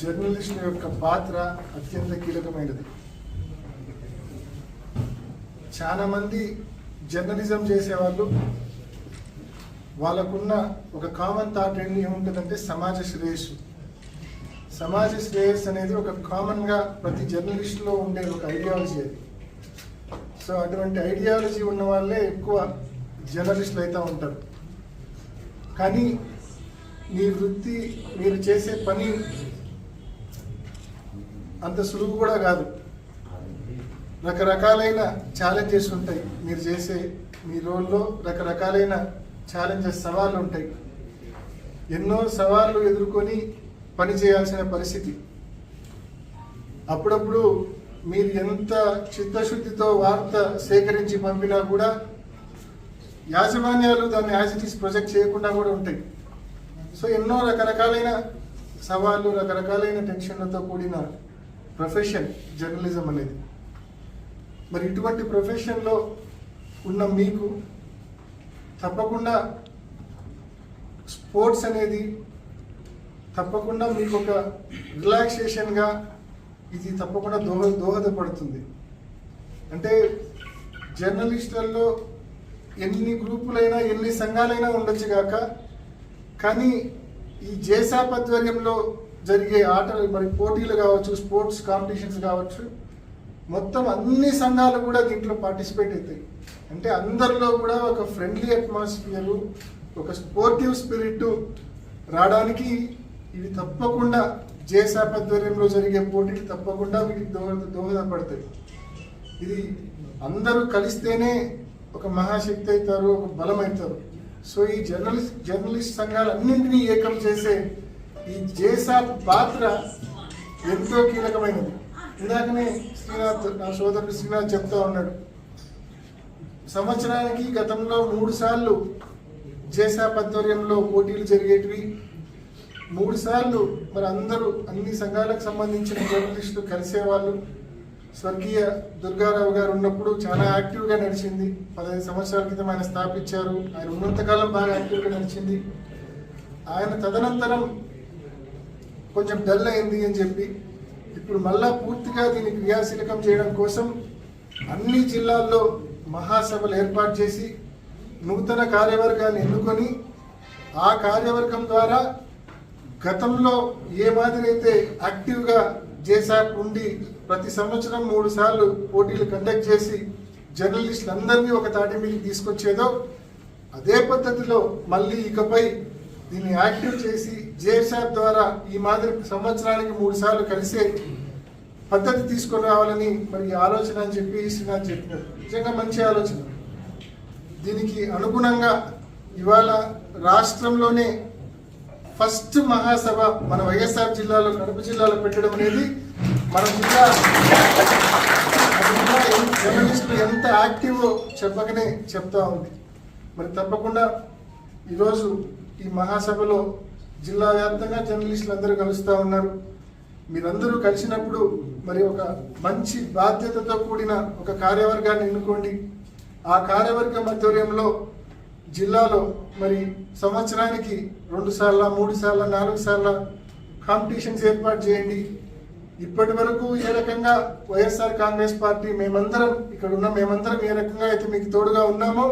Journalist యొక్క పాత్ర అత్యంత కీలకమైనది. చాలా మంది జర్నలిజం చేసేవాళ్ళు వాళ్ళకున్న ఒక కామన్ థాట్ ఏంటి ఏముంటుందంటే సమాజ శ్రేయస్సు. సమాజ శ్రేయస్సు అనేది ఒక కామన్గా ప్రతి జర్నలిస్ట్లో ఉండే ఒక ఐడియాలజీ అది. సో అటువంటి ఐడియాలజీ ఉన్న వాళ్ళే ఎక్కువ జర్నలిస్టులు అయితే ఉంటారు. కానీ మీ వృత్తి మీరు చేసే పని అంత సులువు కూడా కాదు. రకరకాలైన ఛాలెంజెస్ ఉంటాయి. మీరు చేసే మీ రోల్లో రకరకాలైన ఛాలెంజెస్ సవాళ్ళు ఉంటాయి. ఎన్నో సవాళ్ళు ఎదుర్కొని పని చేయాల్సిన పరిస్థితి. అప్పుడప్పుడు మీరు ఎంత చిత్తశుద్ధితో వార్త సేకరించి పంపినా కూడా యాజమాన్యాలు దాన్ని యాజ్ ప్రొజెక్ట్ చేయకుండా కూడా ఉంటాయి. సో ఎన్నో రకరకాలైన సవాళ్ళు రకరకాలైన టెన్షన్లతో కూడిన ప్రొఫెషన్ జర్నలిజం అనేది. మరి ఇటువంటి ప్రొఫెషన్లో ఉన్న మీకు తప్పకుండా స్పోర్ట్స్ అనేది తప్పకుండా మీకు ఒక రిలాక్సేషన్గా ఇది తప్పకుండా దోహ దోహదపడుతుంది. అంటే జర్నలిస్టులలో ఎన్ని గ్రూపులైనా ఎన్ని సంఘాలైనా ఉండొచ్చు కాక కానీ ఈ జేసాప్ ఆధ్వర్యంలో జరిగే ఆటలు మరి పోటీలు కావచ్చు స్పోర్ట్స్ కాంపిటీషన్స్ కావచ్చు మొత్తం అన్ని సంఘాలు కూడా దీంట్లో పార్టిసిపేట్ అవుతాయి. అంటే అందరిలో కూడా ఒక ఫ్రెండ్లీ అట్మాస్ఫియర్ ఒక స్పోర్టివ్ స్పిరిట్ రావడానికి ఇవి తప్పకుండా జేసాప్ ఆధ్వర్యంలో జరిగే పోటీలు తప్పకుండా వీటికి దోహద దోహదపడతాయి. ఇది అందరూ కలిస్తేనే ఒక మహాశక్తి అవుతారు ఒక బలం అవుతారు సో ఈ జర్నలిస్ట్ జర్నలిస్ట్ సంఘాలన్నింటినీ ఏకం చేసే ఈ జేసాప్ పాత్ర ఎంతో కీలకమైనది. ఇందాకనే శ్రీనాథ్ నా సోదరుడు శ్రీనాథ్ చెప్తా ఉన్నాడు. సంవత్సరానికి గతంలో మూడు సార్లు జేసాప్ ఆధ్వర్యంలో పోటీలు జరిగేటివి. మూడు సార్లు మరి అందరూ అన్ని సంఘాలకు సంబంధించిన జర్నలిస్టులు కలిసేవాళ్ళు. స్వర్గీయ దుర్గారావు గారు ఉన్నప్పుడు చాలా యాక్టివ్గా నడిచింది. పదహైదు సంవత్సరాల క్రితం ఆయన స్థాపించారు. ఆయన ఉన్నంతకాలం బాగా యాక్టివ్గా నడిచింది. ఆయన తదనంతరం కొంచెం డల్ అయింది అని చెప్పి ఇప్పుడు మళ్ళా పూర్తిగా దీన్ని క్రియాశీలకం చేయడం కోసం అన్ని జిల్లాల్లో మహాసభలు ఏర్పాటు చేసి నూతన కార్యవర్గాన్ని ఎన్నుకొని ఆ కార్యవర్గం ద్వారా గతంలో ఏ మాదిరి అయితే యాక్టివ్గా జేసాప్ ఉండి ప్రతి సంవత్సరం మూడు సార్లు పోటీలు కండక్ట్ చేసి జర్నలిస్టులందరినీ ఒక తాటి మీదకి తీసుకొచ్చేదో అదే పద్ధతిలో మళ్ళీ ఇకపై దీన్ని యాక్టివ్ చేసి జేఎస్ఆర్ ద్వారా ఈ మాదిరి సంవత్సరానికి మూడు సార్లు కలిసే పద్ధతి తీసుకొని రావాలని మరి ఈ ఆలోచన అని చెప్పి శ్రీనాథ్ చెప్పినారు. నిజంగా మంచి ఆలోచన. దీనికి అనుగుణంగా ఇవాళ రాష్ట్రంలోనే ఫస్ట్ మహాసభ మన వైఎస్ఆర్ జిల్లాలో కడప జిల్లాలో పెట్టడం అనేది మన జిల్లా ఎంత- జర్నలిస్టులు ఎంత యాక్టివ్ చెప్పకనే చెప్తా ఉంది. మరి తప్పకుండా ఈరోజు ఈ మహాసభలో జిల్లా వ్యాప్తంగా జర్నలిస్టులు అందరూ కలుస్తూ ఉన్నారు. మీరందరూ కలిసినప్పుడు మరి ఒక మంచి బాధ్యతతో కూడిన ఒక కార్యవర్గాన్ని ఎన్నుకోండి. ఆ కార్యవర్గం ఆధ్వర్యంలో జిల్లాలో మరి సంవత్సరానికి రెండు సార్ల మూడు సార్ల నాలుగు సార్ల కాంపిటీషన్స్ ఏర్పాటు చేయండి. ఇప్పటి వరకు ఏ రకంగా వైఎస్ఆర్ కాంగ్రెస్ పార్టీ మేమందరం ఇక్కడ ఉన్న మేమందరం ఏ రకంగా అయితే మీకు తోడుగా ఉన్నామో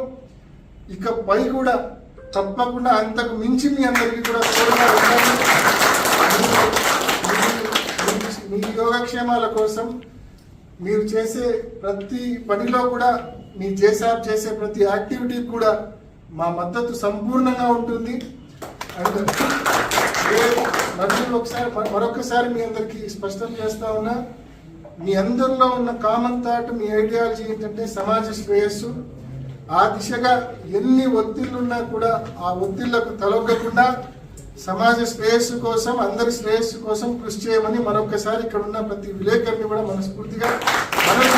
ఇక పై కూడా తప్పకుండా అంతకు మించి మీ అందరికీ కూడా తోడుగా మీ- యోగక్షేమాల కోసం మీరు చేసే ప్రతి పనిలో కూడా మీ చేసాప్ చేసే ప్రతి యాక్టివిటీ కూడా మా మద్దతు సంపూర్ణంగా ఉంటుంది. అండ్ మళ్ళీ ఒకసారి మరొకసారి మీ అందరికీ స్పష్టం చేస్తా ఉన్నా మీ అందరిలో ఉన్న కామన్ థాట్ మీ ఐడియాలజీ ఏంటంటే సమాజ శ్రేయస్సు. ఆ దిశగా ఎన్ని ఒత్తిళ్ళున్నా కూడా ఆ ఒత్తిళ్ళకు తలొగ్గకుండా సమాజ శ్రేయస్సు కోసం అందరి శ్రేయస్సు కోసం కృషి చేయమని మరొకసారి ఇక్కడ ఉన్న ప్రతి విలేకరిని కూడా మనస్ఫూర్తిగా మనం